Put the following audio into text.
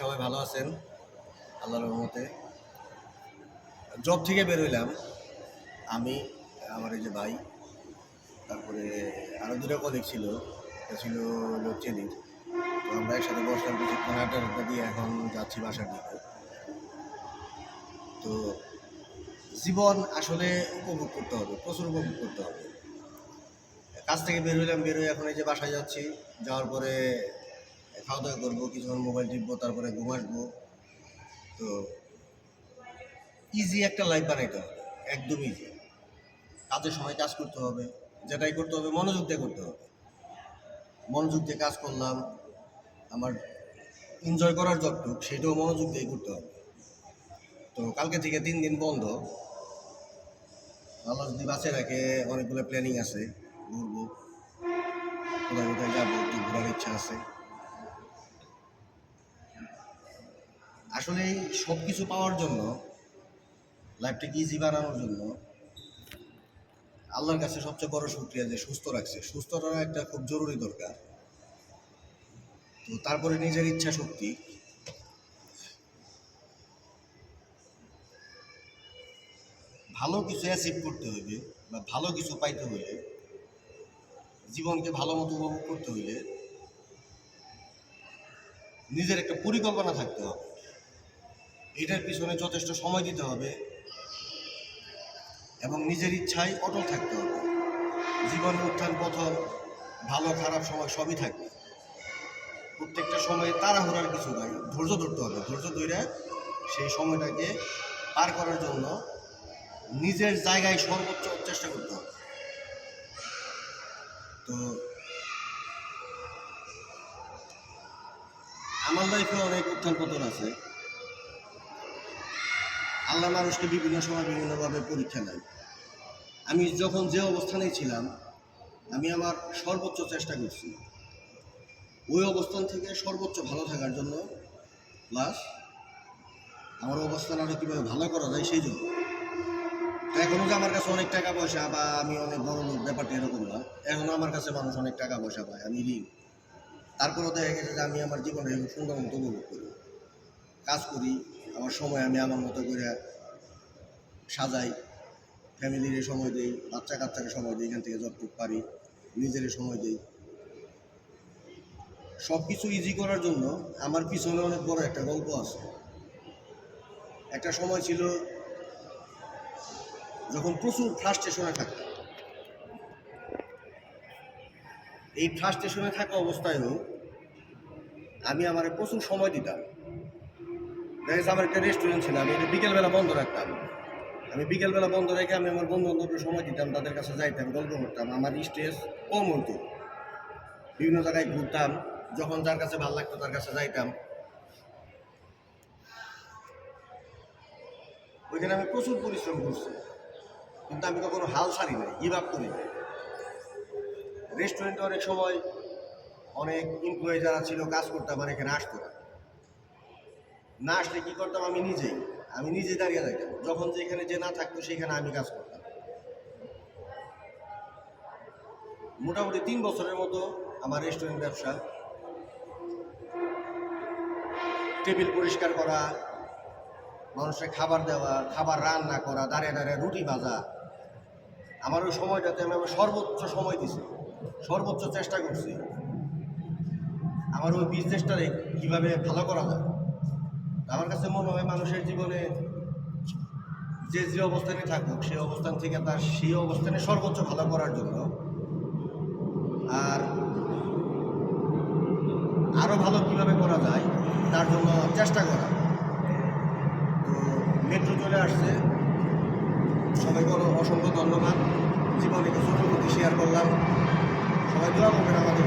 সবাই ভালো আছেন? আল্লাহর রহমতে। জব থেকে বের হইলাম। আমি, আমার এই যে ভাই, তারপরে আরও দুটো কলিগ ছিল। ছিল চেনির। তো আমরা একসাথে বসলাম কিছুক্ষণ আড্ডা দিয়ে এখন যাচ্ছি বাসার দিকে। তো জীবন আসলে উপভোগ করতে হবে, প্রচুর উপভোগ করতে হবে। কাজ থেকে বের হইলাম, বের হয়ে এখন এই যে বাসায় যাচ্ছি। যাওয়ার পরে খাওয়া দাওয়া করব কিছুক্ষণ মোবাইল টিপবো, তারপরে ঘুম আসব। তো ইজি একটা লাইফ বানাইতে হবে একদম ইজি কাজের সময় কাজ করতে হবে, যেটাই করতে হবে, মনোযোগ দিয়ে করতে হবে। মনোযোগ দিয়ে কাজ করলাম, আমার এনজয় করার যতটুক, সেটাও মনোযোগ দিয়ে করতে হবে। তো কালকে থেকে তিন দিন বন্ধ। আল্লাহ যদি বাঁচে রাখে, অনেকগুলো প্ল্যানিং আছে, ঘুরবো। কোথায় কোথায় যাব, একটু ঘোরার ইচ্ছা আছে। আসলে সব কিছু পাওয়ার জন্য লাইফটাকে ইজি বানানোর জন্য, আল্লাহর কাছে সবচেয়ে বড় শুক্রিয়া যে সুস্থ রাখছে। সুস্থটা একটা খুব জরুরি দরকার। তো তারপরে নিজের ইচ্ছা শক্তি। ভালো কিছু অ্যাচিভ করতে হইবে বা ভালো কিছু পাইতে হইলে, জীবনকে ভালো মতো উপভোগ করতে হইলে নিজের একটা পরিকল্পনা থাকতে হবে। এটার পিছনে যথেষ্ট সময় দিতে হবে এবং নিজের ইচ্ছায় অটল থাকতে হবে। জীবন উত্থান পতন, ভালো খারাপ সময় সবই থাকবে। প্রত্যেকটা সময়ে তাড়াহুড়ার কিছু নাই, ধৈর্য ধরতে হবে। ধৈর্য ধরে সেই সময়টাকে পার করার জন্য নিজের জায়গায় সর্বোচ্চ চেষ্টা করতে হবে। তো আমার লাইফে অনেক উত্থান পতন আছে। আল্লাহ মানুষকে বিভিন্ন সময় বিভিন্নভাবে পরীক্ষা নেয়। আমি যখন যে অবস্থানেই ছিলাম, আমি আমার সর্বোচ্চ চেষ্টা করছি। ওই অবস্থান থেকে সর্বোচ্চ ভালো থাকার জন্য প্লাস আমার অবস্থান আরও কীভাবে ভালো করা যায় সেই জন্য। এখনও যে আমার কাছে অনেক টাকা পয়সা বা আমি অনেক বড় লোক, ব্যাপারটা এরকম না। এখনও আমার কাছে মানুষ অনেক টাকা পয়সা পায়, আমি ঋণ। তারপরেও দেখা গেছে যে আমি আমার জীবনে সুন্দর মতো উপভোগ করি, কাজ করি আমার সময় আমি আমার মতো করে সাজাই ফ্যামিলির সময় দিই, বাচ্চা কাচ্চাকে সময় দিই, এখান থেকে যতটুকু পারি, নিজের সময় দিই। সব কিছু ইজি করার জন্য আমার পিছনে অনেক বড় একটা গল্প আছে। একটা সময় ছিল যখন প্রচুর ফ্রাস্ট্রেশনে থাকতাম। এই ফ্রাস্ট্রেশনে থাকা অবস্থায়ও আমি আমার প্রচুর সময় দিতাম। দেখা যাচ্ছে আমার একটা রেস্টুরেন্ট ছিল, আমি এটা বিকেলবেলা বন্ধ রাখতাম। আমি বিকেলবেলা বন্ধ রেখে আমি আমার বন্ধু বান্ধবকে সময় দিতাম, তাদের কাছে যাইতাম, গল্প করতাম। আমার স্ট্রেস কম হতো বিভিন্ন জায়গায় ঘুরতাম, যখন যার কাছে ভালো লাগতো তার কাছে যাইতাম। ওইখানে আমি প্রচুর পরিশ্রম করছি। কিন্তু আমি কখনো হাল ছাড়ি নাই গিভ আপ করি নাই। রেস্টুরেন্টে অনেক সময় অনেক এমপ্লয়ি যারা ছিল, কাজ করতে আমার এখানে আসতো না। না আসলে কী করতাম? আমি নিজেই। আমি নিজে দাঁড়িয়ে যাইতাম যখন যেখানে যে না থাকতো, সেখানে আমি কাজ করতাম। মোটামুটি তিন বছরের মতো আমার রেস্টুরেন্ট ব্যবসা। টেবিল পরিষ্কার করা, মানুষের খাবার দেওয়া, খাবার রান্না করা, দাঁড়িয়ে দাঁড়িয়ে রুটি ভাজা। আমার ওই সময়টাতে আমি আমার সর্বোচ্চ সময় দিছি। সর্বোচ্চ চেষ্টা করছি। আমার ওই বিজনেসটারে কীভাবে ভালো করা যায়। আমার কাছে মনে হয় মানুষের জীবনে যে যে অবস্থানে থাকুক সেই অবস্থান থেকে তার সেই অবস্থানে সর্বোচ্চ ভালো করার জন্য। আর আরও ভালো কীভাবে করা যায়, তার জন্য চেষ্টা করা। তো মেট্রো চলে আসছে। সবাইকে অনেক অসংখ্য ধন্যবাদ। জীবনে কিছু শেয়ার করলাম। সবাই দোয়া করবেন আমাদের